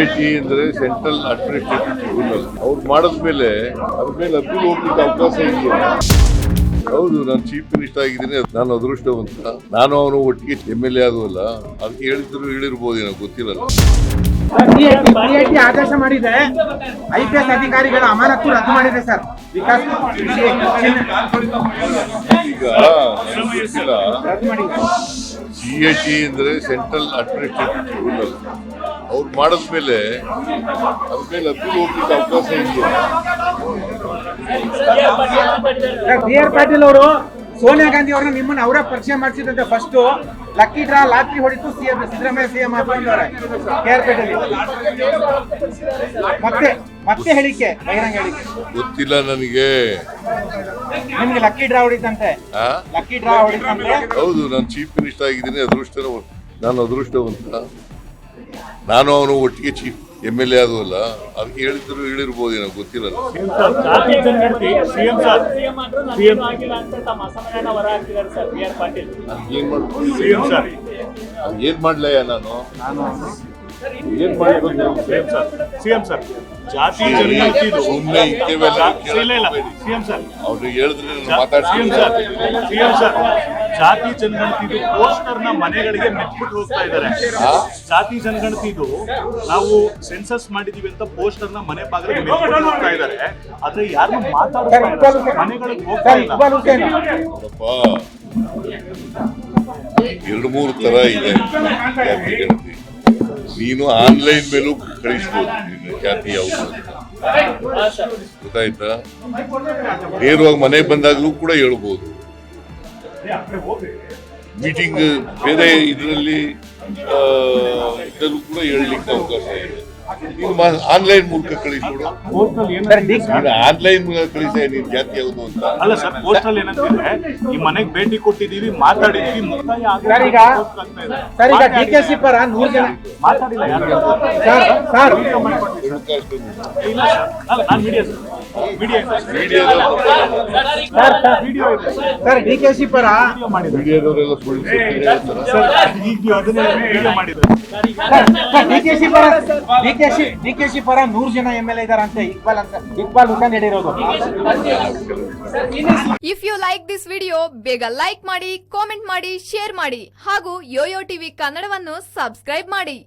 A T ಅಂದ್ರೆ central administrative tribunal ಅವ್ರು ಮಾಡಿದ್ಮೇಲೆ ಅದ್ರ ಮೇಲೆ ಅಪೀಲ್ ಹೋಗ್ಲಿಕ್ಕೆ ಅವಕಾಶ ಇದೆಯಾ ಹೌದು ನಾನು ಚೀಫ್ ಮಿನಿಸ್ಟರ್ ಆಗಿದ್ದೀನಿ ನಾನು ಅದೃಷ್ಟವಂತ. ನಾನು ಅವನು ಒಟ್ಟಿಗೆ ಎಂ ಎಲ್ ಎ ಆದವಲ್ಲ ಅದಕ್ಕೆ ಹೇಳಿದ್ರು ಹೇಳಿರ್ಬೋದು ಏನೋ ಗೊತ್ತಿಲ್ಲ ಸಿಐಟಿ ಆದೇಶ ಮಾಡಿದೆ. ಐ ಪಿ ಎಸ್ ಅಧಿಕಾರಿಗಳ ಅಮಾನತು ರದ್ದು ಮಾಡಿದೆ ಸರ್. ವಿಕಾಸ್ ಈಗ ಗೊತ್ತಿಲ್ಲ. ಸಿ ಎ ಟಿ ಅಂದ್ರೆ ಸೆಂಟ್ರಲ್ ಅಡ್ಮಿನಿಸ್ಟ್ರೇಟಿವ್ ಟ್ರಿಬ್ಯುನಲ್ ಅವ್ರು ಮಾಡಿದ್ಮೇಲೆ ಅದ್ರ ಮೇಲೆ ಅಪೀಲ್ ಹೋಗ್ಲಿಕ್ಕೆ ಅವಕಾಶ ಇದೆಯಾ ಬಿ ಆರ್ ಪಾಟೀಲ್ ಅವರು ಸೋನಿಯಾ ಗಾಂಧಿ ಅವ್ರನ್ನ ನಿಮ್ಮನ್ನ ಅವರೇ ಪರಿಚಯ ಮಾಡಿಸಿದಂತೆ ಫಸ್ಟ್ ಲಕ್ಕಿ ಡ್ರಾ ಲಾಟ್ರಿ ಹೊಡಿತು ಸಿಎಂ ಸಿದ್ದರಾಮಯ್ಯ ಸಿಎಂ ಹಾಕೊಂಡಿದ್ದಾರೆ ಕೆ ಆರ್ ಪೇಟೆಯಲ್ಲಿ ಮತ್ತೆ ಮತ್ತೆ ಹೇಳಿಕೆ ಬಹಿರಂಗ ಹೇಳಿಕೆ. ಗೊತ್ತಿಲ್ಲ ನನಗೆ. ನಿಮ್ಗೆ ಲಕ್ಕಿ ಡ್ರಾ ಹೊಡಿತಂತೆ. ಲಕ್ಕಿ ಡ್ರಾ ಹೊಡಿತಂತೆ. ಹೌದು ನಾನು ಚೀಫ್ ಮಿನಿಸ್ಟರ್ ಆಗಿದ್ದೀನಿ ಅದೃಷ್ಟ ನಾನು ಅದೃಷ್ಟವಂತ. ನಾನು ಅವನು ಒಟ್ಟಿಗೆ ಚೀಫ್ ಎಂ ಎಲ್ ಎ ಆದವಲ್ಲ ಅದಕ್ಕೆ ಹೇಳಿದ್ರು ಹೇಳಿರ್ಬೋದು ಏನೋ ಗೊತ್ತಿಲ್ಲ ಜಾತಿ ಜನಗಣತಿ ಸಿಎಂ ಸರ್ ಸಿಎಂ ಆಗಿಲ್ಲ ಅಂತ ತಮ್ಮ ಅಸಮಾಧಾನ ಹೊರ ಸರ್ ಬಿ ಆರ್ ಪಾಟೀಲ್. ಏನ್ ಸಿಎಂ ಸರ್ ಏನ್ ಮಾಡ್ಲಯ್ಯ ನಾನು ಸಿಎಂ ಸರ್ ಸಿಎಂ ಸರ್ ಜಾತಿ ಜನಗಣತಿ ಇದು ಇಂಥವೆಲ್ಲ ಇಲ್ಲ ಇಲ್ಲ ಸಿಎಂ ಸರ್ ಅವ್ರಿಗೆ ಹೇಳಿದ್ರೆ ಸಿಎಂ ಮಾತಾಡ್ತೀನಿ. ಸರ್ ಸಿಎಂ ಸರ್ ಜಾತಿ ಜನಗಣತಿದು ಪೋಸ್ಟರ್ನ ಮನೆಗಳಿಗೆ ಮೆಟ್ಬಿಟ್ಟು ಹೋಗ್ತಾ ಇದ್ದಾರೆ. ಜಾತಿ ಜನಗಣತಿದು ನಾವು ಸೆನ್ಸಸ್ ಮಾಡಿದೀವಿ ಅಂತ ಪೋಸ್ಟರ್ನ ಮನೆ ಬಾಗಿಲಿಗೆ ಮೆಟ್ಬಿಟ್ಟು ಹೋಗ್ತಾ ಇದ್ದಾರೆ. ಆದ್ರೆ ಯಾರು ಮಾತಾಡ್ತಾ ಸರ್, ಇಲ್ಲ. ಇಕ್ಬಾಲ್ ಹುಸೇನ್. ಮನೆಗಳಿಗೆ ಹೋಗ್ತಾ ಇಲ್ಲ. ಎರಡು ಮೂರು ತರ ಇದೆ. ಜಾತಿ ಗಣತಿ ನೀನು ಆನ್ಲೈನ್ ಮೇಲೂ ಕಳಿಸ್ಬೋದು. ಖ್ಯಾತಿ ಯಾವುದು. ಗೊತ್ತಾಯ್ತಾ? ನೇರವಾಗಿ ಮನೆ ಬಂದಾಗಲೂ ಕೂಡ ಹೇಳ್ಬೋದು. ಮೀಟಿಂಗ್ ಬೇರೆ ಇದರಲ್ಲಿ ಇದರಲ್ಲೂ ಕೂಡ ಹೇಳಲಿಕ್ಕೆ ಅವಕಾಶ ಇದೆ. ಆನ್ಲೈನ್ ಮೂಲಕ ಕಳಿಸ್ಬಿಡು ಸರ್ ಡಿ ನೀನು ಆನ್ಲೈನ್ ಮೂಲಕ ಕಳಿಸ ನೀನ್ ಜಾತಿ ಯಾವುದು ಅಂತ. ಅಲ್ಲ ಸರ್ ಪೋಸ್ಟಲ್ ಏನಂತಂದ್ರೆ ಈ ಮನೆಗೆ ಭೇಟಿ ಕೊಟ್ಟಿದೀವಿ ಮಾತಾಡಿದೀವಿ ಮುಕ್ತಾಯ ಸರ್ ಈಗ ಸರ್ ಈಗ ಡಿ ಕೆ ಸಿ ಪರ ನೂರು ಜನ ಮಾತಾಡಿಲ್ಲ ಯಾರು? Sir sir. ದರಖಾಸ್ತು ಇಲ್ಲ. ಸರ್ ಅಲ್ಲ ನಾನು media sir media sir sir. Video ಇದೆ. ಸರ್ ಡಿ ಕೆ ಸಿ ಪರ ವಿಡಿಯೋ ಮಾಡಿದ್ದಾರೆ. ಮೀಡಿಯಾದವರೆಲ್ಲ ಸುಳ್ಳು ಸರ್ ಈಗ ನೀವು ಅದನ್ನೇ ವಿಡಿಯೋ ಮಾಡಿದ್ದಾರೆ. ಡಿ ಕೆ ಸಿ ಪರ D K C D K C ಪರ ನೂರು ಜನ ಎಂ ಎಲ್ ಅಂತ ಇಕ್ಬಾಲ್ ಅಂತ, ಇಕ್ಬಾಲ್ ಹುಸೇನ್ ಹೇಳಿರೋದು if you like this video ಬೇಗ ಲೈಕ್ ಮಾಡಿ ಕಾಮೆಂಟ್ ಮಾಡಿ ಶೇರ್ ಮಾಡಿ ಹಾಗೂ ಯೋಯೋ ಟಿವಿ ಕನ್ನಡವನ್ನು ಸಬ್ಸ್ಕ್ರೈಬ್ ಮಾಡಿ.